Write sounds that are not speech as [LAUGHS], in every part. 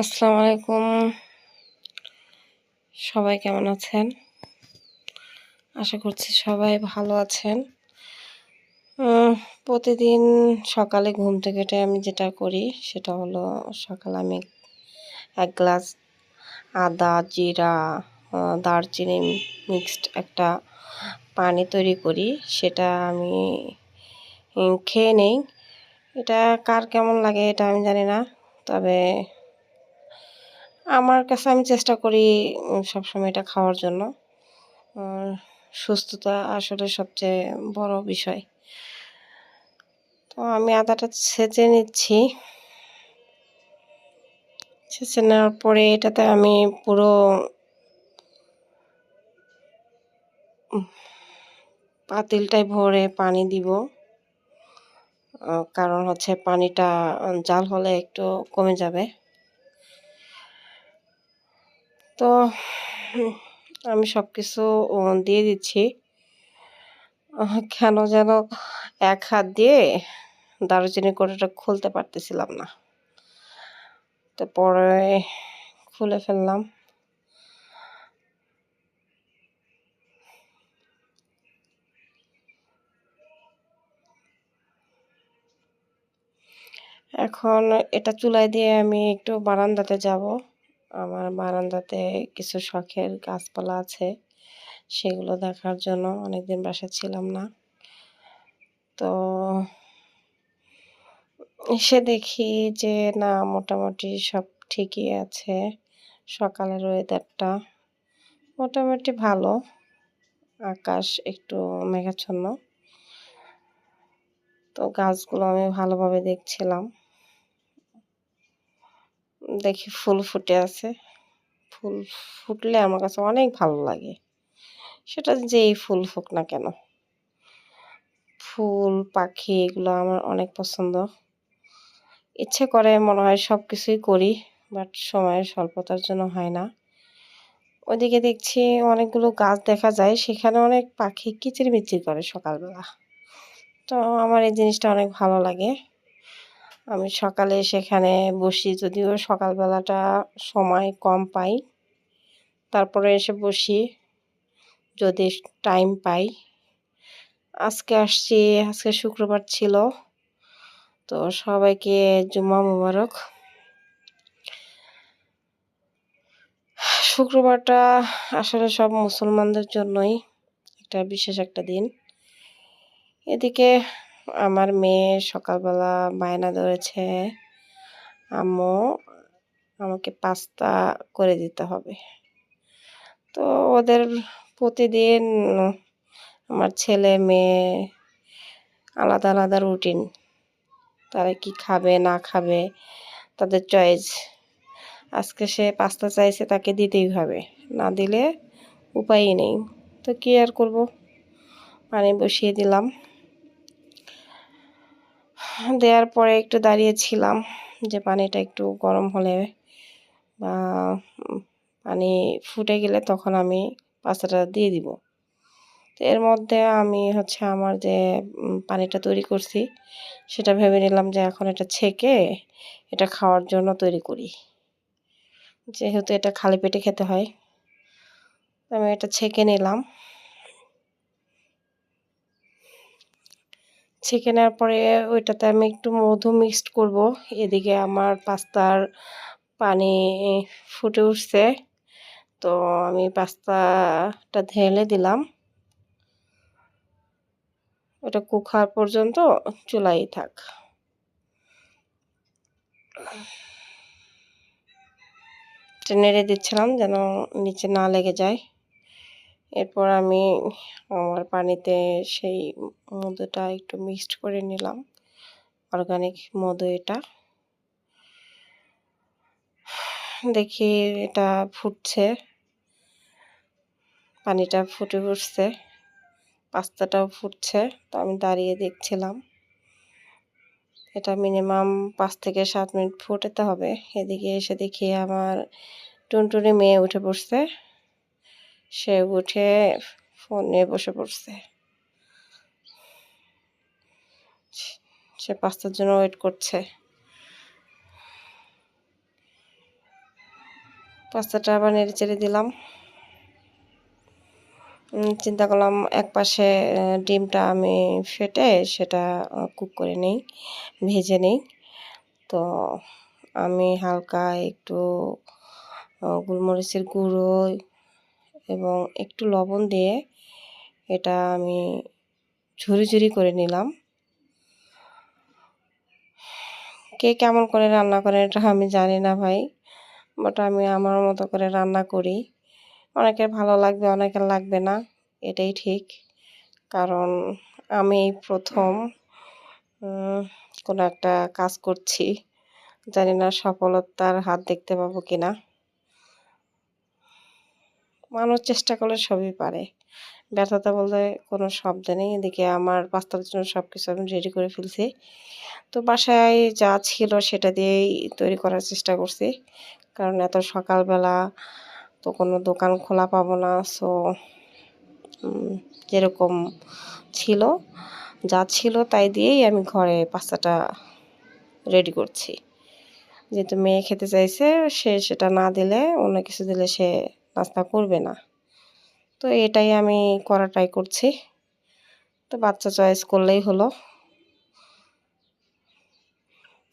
আসসালামু আলাইকুম। সবাই কেমন আছেন? আশা করছি সবাই ভালো আছেন। প্রতিদিন সকালে ঘুম থেকে উঠে আমি যেটা করি সেটা হলো সকালে আমি এক গ্লাস আদা, জিরা দারচিনি মিক্সড একটা পানি তৈরি করি। সেটা আমি খেয়ে নেই। এটা কার কেমন লাগে এটা আমি জানি না। তবে আমার কাছে আমি চেষ্টা করি সবসময় এটা খাওয়ার জন্য। সুস্থতা আসলে সবচেয়ে বড় বিষয়। তো আমি আদাটা ছেঁচে নিচ্ছি। ছেঁচে নেওয়ার পরে এটাতে আমি পুরো উম, পাতিলটায় ভরে পানি দিব। কারণ হচ্ছে পানিটা জাল হলে একটু কমে যাবে। তো আমি সব কিছু দিয়ে দিচ্ছি। কেন যেন এক হাত দিয়ে দারুচিনি কোটাটা খুলতে পারতেছিলাম না। তো পরে খুলে ফেললাম। এখন এটা চুলায় দিয়ে আমি একটু বারান্দাতে যাব। আমার বারান্দাতে কিছু শখের গাছপালা আছে। সেগুলো দেখার জন্য অনেকদিন বাসা ছিলাম না। তো এসে দেখি যে, না, মোটামুটি সব ঠিকই আছে। সকালের ওয়েদারটা মোটামুটি ভালো। আকাশ একটু মেঘাচ্ছন্ন। তো গাছগুলো আমি ভালোভাবে দেখছিলাম। দেখি ফুল ফুটে আছে। ফুল ফুটলে আমার কাছে অনেক ভালো লাগে। সেটা যেই ফুল ফুক না কেন। ফুল, পাখি এগুলো আমার অনেক পছন্দ। ইচ্ছে করে মনে হয় সব কিছুই করি, বাট সময়ের স্বল্পতার জন্য হয় না। ওইদিকে দেখছি অনেকগুলো গাছ দেখা যায়, সেখানে অনেক পাখি কিচিরমিচির করে সকালবেলা। তো আমার এই জিনিসটা অনেক ভালো লাগে। আমি সকালে সেখানে বসি, যদিও সকালবেলাটা সময় কম পাই। তারপরে এসে বসি, যদি টাইম পাই। আজকে আসছি, আজকে শুক্রবার ছিল, তো সবাইকে জুম্মা মুবারক। শুক্রবারটা আসলে সব মুসলমানদের জন্যই একটা বিশেষ একটা দিন। এদিকে আমার মেয়ে সকালবেলা বায়না ধরেছে। আম্মু, আমাকে পাস্তা করে দিতে হবে। তো ওদের প্রতিদিন আমার ছেলে, মেয়ে আলাদা আলাদা রুটিন তারা কি খাবে, না খাবে, তাদের চয়েস আজকে সে পাস্তা চাইছে তাকে দিতেই হবে। না দিলে উপায়ই নেই। তো কী আর করব? পানি বসিয়ে দিলাম। দেওয়ার পরে একটু দাঁড়িয়েছিলাম যে পানিটা একটু গরম হলে বা পানি ফুটে গেলে তখন আমি পাস্তাটা দিয়ে দিব। তো এর মধ্যে আমি হচ্ছে আমার যে পানিটা তৈরি করছি, সেটা ভেবে নিলাম যে এখন এটা ছেঁকে এটা খাওয়ার জন্য তৈরি করি। যেহেতু এটা খালি পেটে খেতে হয় আমি এটা ছেঁকে নিলাম। ছেঁকে নেওয়ার পরে ওইটাতে আমি একটু মধু মিক্সড করব। এদিকে আমার পাস্তার পানি ফুটে উঠছে। তো আমি পাস্তাটা ঢেলে দিলাম। ওটা কুক হওয়ার পর্যন্ত চুলাই থাক। নেড়ে দিচ্ছিলাম যেন নিচে না লেগে যায়। এরপর আমি আমার পানিতে সেই মধুটা একটু মিক্সড করে নিলাম অর্গানিক মধু এটা। দেখি এটা ফুটছে, পানিটা ফুটে উঠছে, পাস্তাটাও ফুটছে, তো আমি দাঁড়িয়ে দেখছিলাম। এটা মিনিমাম পাঁচ থেকে সাত মিনিট ফুটাতে হবে। এদিকে এসে দেখি আমার টুনটুনি মেয়ে উঠে পড়ছে। সে উঠে ফোন নিয়ে বসে পড়ছে। সে পাস্তার জন্য ওয়েট করছে। পাস্তাটা আবার নেড়ে চেড়ে দিলাম। চিন্তা করলাম এক পাশে ডিমটা আমি ফেটে সেটা কুক করে নিই, ভেজে নিই। তো আমি হালকা একটু গোলমরিচের গুঁড়ো এবং একটু লবণ দিয়ে এটা আমি ঝুরি ঝুরি করে নিলাম। কে কেমন করে রান্না করে এটা আমি জানি না ভাই বাট আমি আমার মতো করে রান্না করি। অনেকের ভালো লাগবে, অনেকের লাগবে না, এটাই ঠিক। কারণ আমি প্রথম কোনো একটা কাজ করছি। জানি না সফলতার হাত দেখতে পাবো কিনা। মানুষ চেষ্টা করলে সবই পারে। ব্যর্থতা বলতে কোনো শব্দ নেই। এদিকে আমার পাস্তার জন্য সব কিছু আমি রেডি করে ফেলছি। তো বাসায় যা ছিল সেটা দিয়েই তৈরি করার চেষ্টা করছি। কারণ এত সকালবেলা তো কোনো দোকান খোলা পাবো না। সো যেরকম ছিল, যা ছিল তাই দিয়েই আমি ঘরে পাস্তাটা রেডি করছি। যেহেতু মেয়ে খেতে চাইছে, সে সেটা না দিলে, অন্য কিছু দিলে সে নাস্তা করবে না। তো এটাই আমি করা ট্রাই করছি। তো বাচ্চা চয়েস করলেই হলো।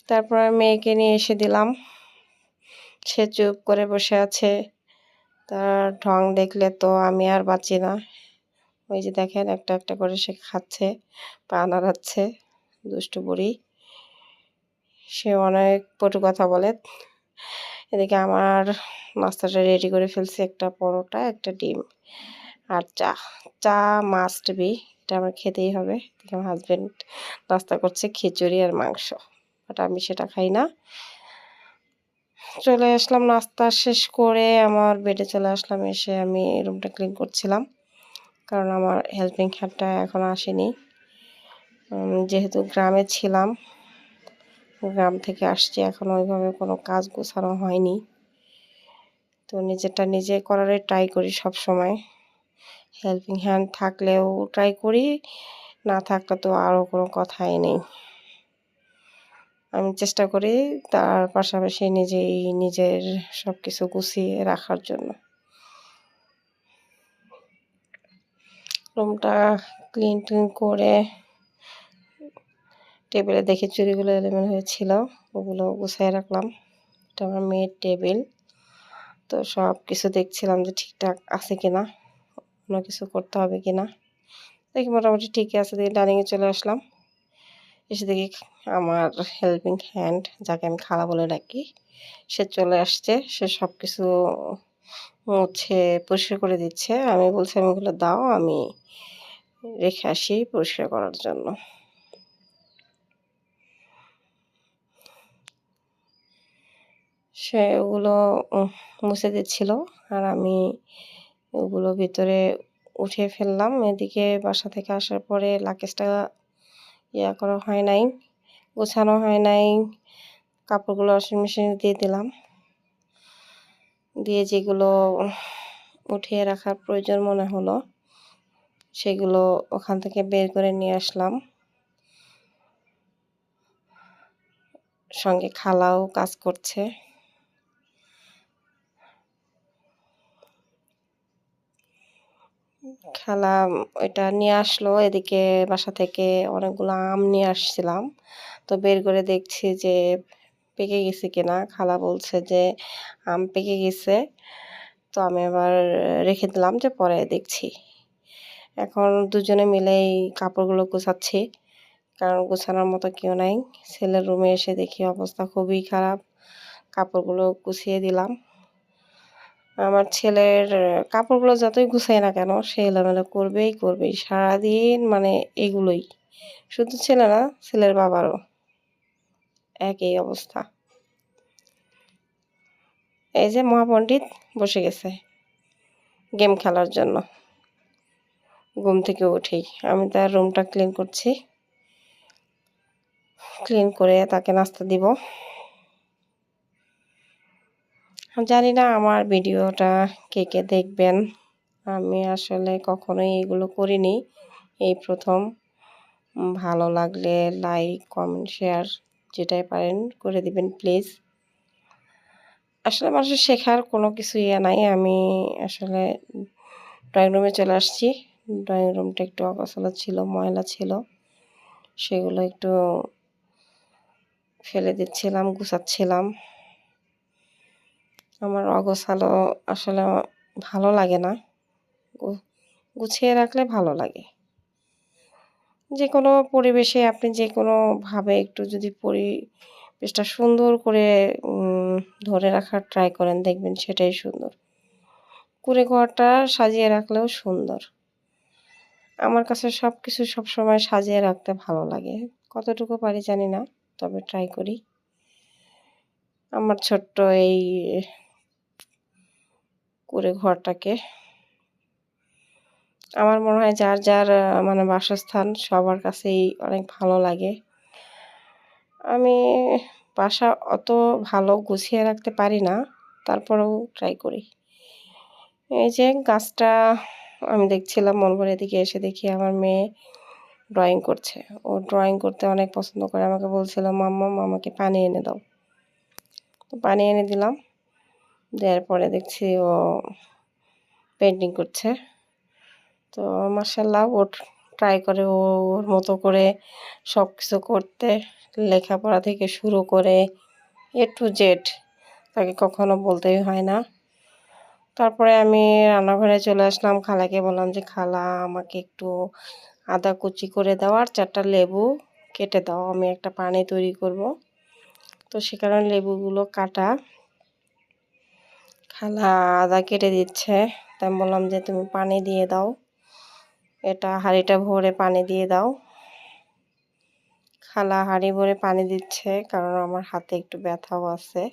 তারপর মেয়েকে নিয়ে এসে দিলাম। সে চুপ করে বসে আছে। তার ঢং দেখলে তো আমি আর বাঁচি না। ওই যে দেখেন একটা একটা করে সে খাচ্ছে, পা নাড়াচ্ছে দুষ্টু বুড়ি সে অনেক পটু কথা বলে। এদিকে আমার নাস্তাটা রেডি করে ফেলছি, একটা পরোটা, একটা ডিম আর চা। চা মাস্ট বি এটা আমার খেতেই হবে। আমার হাজব্যান্ড নাস্তা করছে খিচুড়ি আর মাংস বাট আমি সেটা খাই না। চলে আসলাম, নাস্তা শেষ করে আমার বেডে চলে আসলাম, এসে আমি রুমটা ক্লিন করছিলাম, কারণ আমার হেল্পিং হ্যান্ডটা এখন আসেনি। যেহেতু গ্রামে ছিলাম গ্রাম থেকে আসছি, এখন ওইভাবে কোনো কাজ গোছানো হয়নি। তো নিজেরটা নিজে করারই ট্রাই করি সব সময় হেল্পিং হ্যান্ড থাকলেও ট্রাই করি, না থাকলে তো আরও কোনো কথাই নেই। আমি চেষ্টা করি তার পাশাপাশি নিজেই নিজের সব কিছু গুছিয়ে রাখার জন্য। রুমটা ক্লিন টিন করে টেবিলে দেখে চুরিগুলো এলোমেলো হয়েছিল, ওগুলো গুছিয়ে রাখলাম। এটা আমার মেয়ের টেবিল। তো সব কিছু দেখছিলাম যে ঠিকঠাক আছে কিনা, অন্য কিছু করতে হবে কিনা। দেখি মোটামুটি ঠিকই আছে, দেখি ডাইনিংয়ে চলে আসলাম। এসে দেখি আমার হেল্পিং হ্যান্ড যাকে আমি খালা বলে ডাকি, সে চলে আসছে। সে সব কিছু মুছে পরিষ্কার করে দিচ্ছে। আমি বলছি, আমি ওগুলো দাও, আমি রেখে আসি পরিষ্কার করার জন্য। সে ওগুলো মুছে দিচ্ছিল। আর আমি ওগুলো ভিতরে উঠিয়ে ফেললাম। এদিকে বাসা থেকে আসার পরে লাকেজটা ইয়া করা হয় নাই, গোছানো হয় নাই। কাপড়গুলো ওয়াশিং মেশিনে দিয়ে দিলাম। দিয়ে যেগুলো উঠিয়ে রাখার প্রয়োজন মনে হলো, সেগুলো ওখান থেকে বের করে নিয়ে আসলাম। সঙ্গে খালাও কাজ করছে। খালা ওইটা নিয়ে আসলো, এদিকে বাসা থেকে অনেকগুলো আম নিয়ে আসছিলাম। তো বের করে দেখছি যে পেকে গেছে কিনা। খালা বলছে যে আম পেকে গেছে। তো আমি আবার রেখে দিলাম যে পরে দেখছি। এখন দুজনে মিলেই কাপড়গুলো গুছাচ্ছি। কারণ গোছানোর মতো কেউ নাই। ছেলের রুমে এসে দেখি অবস্থা খুবই খারাপ। কাপড়গুলো গুছিয়ে দিলাম। আমার ছেলের কাপড়গুলো যতই গুছাই না কেন, সে এলোমেলো করবেই করবেই সারাদিন মানে এগুলোই। শুধু ছেলে না, ছেলের বাবারও। একই অবস্থা। এই যে মহাপণ্ডিত বসে গেছে গেম খেলার জন্য। ঘুম থেকে উঠেই। আমি তার রুমটা ক্লিন করছি। ক্লিন করে তাকে নাস্তা দিব। জানি না আমার ভিডিওটা কে কে দেখবেন। আমি আসলে কখনোই এগুলো করিনি। এই প্রথম। ভালো লাগলে লাইক কমেন্ট শেয়ার যেটাই পারেন করে দিবেন প্লিজ আসলে মানুষের শেখার কোনো কিছু ইয়ে নাই। আমি আসলে ড্রয়িং রুমে চলে আসছি। ড্রয়িং রুমটা একটু অগোছালো ছিল, ময়লা ছিল। সেগুলো একটু ফেলে দিচ্ছিলাম, গুছাচ্ছিলাম। আমার অগোছালো আসলে ভালো লাগে না। গুছিয়ে রাখলে ভালো লাগে। যে কোনো পরিবেশে আপনি যে কোনোভাবে একটু যদি পরিবেশটা সুন্দর করে ধরে রাখার ট্রাই করেন, দেখবেন সেটাই সুন্দর। কুড়ে ঘরটা সাজিয়ে রাখলেও সুন্দর। আমার কাছে সব কিছু সবসময় সাজিয়ে রাখতে ভালো লাগে। কতটুকু পারি জানি না, তবে ট্রাই করি। আমার ছোট্ট এই কুড়ে ঘরটাকে। আমার মনে হয় যার যার মানে বাসস্থান সবার কাছেই অনেক ভালো লাগে। আমি বাসা অত ভালো গুছিয়ে রাখতে পারি না, তারপরেও ট্রাই করি। এই যে গাছটা আমি দেখছিলাম, মন করে এদিকে এসে দেখি আমার মেয়ে ড্রয়িং করছে। ও ড্রয়িং করতে অনেক পছন্দ করে, আমাকে বলছিল, মাম্মা আমাকে পানি এনে দাও। তো পানি এনে দিলাম। দেওয়ার পরে দেখছি ও পেন্টিং করছে। তো মার্শাল্লাহ ও ট্রাই করে ওর মতো করে সব কিছু করতে, লেখাপড়া থেকে শুরু করে এ টু জেড তাকে কখনো বলতেই হয় না। তারপরে আমি রান্নাঘরে চলে আসলাম, খালাকে বললাম যে, খালা, আমাকে একটু আদা কুচি করে দাও আর চারটা লেবু কেটে দাও, আমি একটা পানি তৈরি করব। তো সে কারণে লেবুগুলো কাটা খালা আদা কেটে দিচ্ছে। তাই বললাম যে তুমি পানি দিয়ে দাও। এটা হাঁড়িটা ভরে পানি দিয়ে দাও। খালা হাঁড়ি ভরে পানি দিচ্ছে কারণ আমার হাতে একটু ব্যথাও আছে।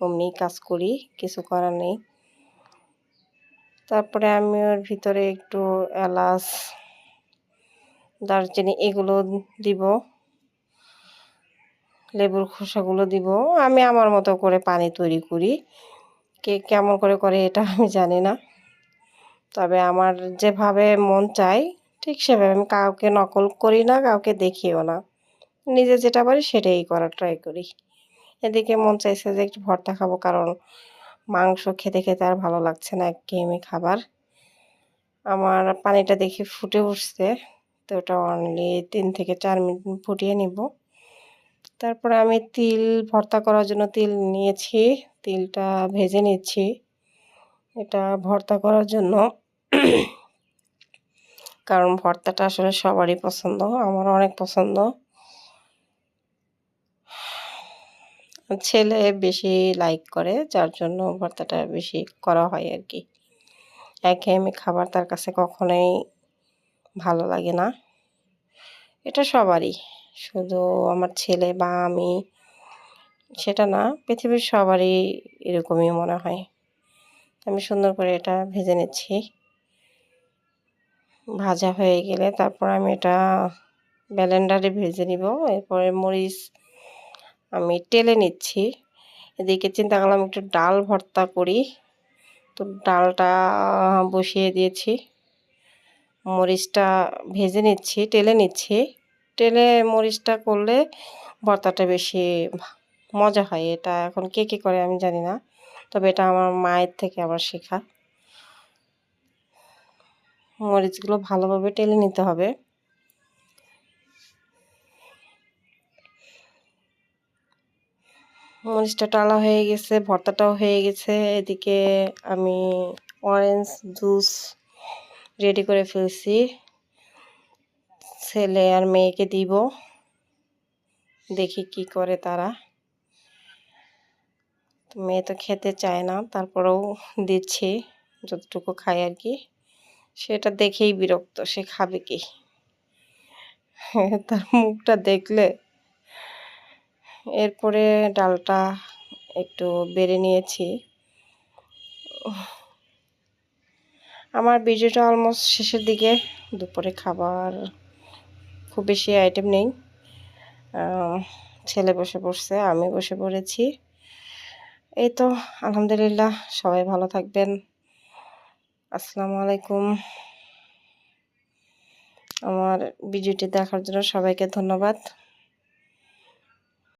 অমনি কাজ করি, কিছু করার নেই। তারপরে আমি ওর ভিতরে একটু এলাচ, দারচিনি এগুলো দিব। লেবুর খোসাগুলো দিব। আমি আমার মতো করে পানি তৈরি করি। কে কেমন করে করে এটা আমি জানি না। তবে আমার যেভাবে মন চায় ঠিক সেভাবে আমি কাউকে নকল করি না, কাউকে দেখিও না। নিজে যেটা পারি সেটাই করার ট্রাই করি। এদিকে মন চাইছে যে একটু ভর্তা খাব, কারণ মাংস খেতে খেতে আর ভালো লাগছে না একঘেয়েমি খাবার। আমার পানিটা দেখি ফুটে উঠছে, তো ওটা অনলি তিন থেকে চার মিনিট ফুটিয়ে নিব। তারপরে আমি তিল, ভর্তা করার জন্য তিল নিয়েছি। তিলটা ভেজে নিচ্ছি। এটা ভর্তা করার জন্য। কারণ ভর্তাটা আসলে সবারই পছন্দ আমার অনেক পছন্দ। ছেলে বেশি লাইক করে, যার জন্য ভর্তাটা বেশি করা হয় আর কি একঘেয়েমি খাবার তার কাছে কখনোই ভালো লাগে না। এটা সবারই, শুধু আমার ছেলে বা আমি সেটা না, পৃথিবীর সবারই এরকমই মনে হয়। আমি সুন্দর করে এটা ভেজে নিচ্ছি। ভাজা হয়ে গেলে তারপর আমি এটা ব্যালেন্ডারে ভেজে নিব। এরপরে মরিচ আমি টেলে নিচ্ছি। এদিকে চিন্তা করলাম একটু ডাল ভর্তা করি। তো ডালটা বসিয়ে দিয়েছি। মরিচটা ভেজে নিচ্ছি, টেলে নিচ্ছি। টেলে মরিচটা করলে ভর্তাটা বেশি মজা হয়। এটা এখন কে কে করে আমি জানি না। তবে এটা আমার মায়ের থেকে আমার শেখা। মরিচগুলো ভালোভাবে টেলে নিতে হবে। মরিচটা টালা হয়ে গেছে, ভর্তাটাও হয়ে গেছে। এদিকে আমি অরেঞ্জ জুস রেডি করে ফেলছি। ছেলে আর মেয়েকে দিব। দেখি কি করে তারা। মেয়ে তো খেতে চায় না, তারপরেও দিচ্ছি যতটুকু খায় আর কি। সেটা দেখেই বিরক্ত, সে খাবে কি? [LAUGHS] তার মুখটা দেখলে এরপরে ডালটা একটু বেড়ে নিয়েছি। আমার ভিডিওটা অলমোস্ট শেষের দিকে, দুপুরে খাবার খুব বেশি আইটেম নেই। ছেলে বসে পড়ছে, আমি বসে পড়েছি। এই তো আলহামদুলিল্লাহ সবাই ভালো থাকবেন। আসসালামু আলাইকুম। আমার ভিডিওটি দেখার জন্য সবাইকে ধন্যবাদ।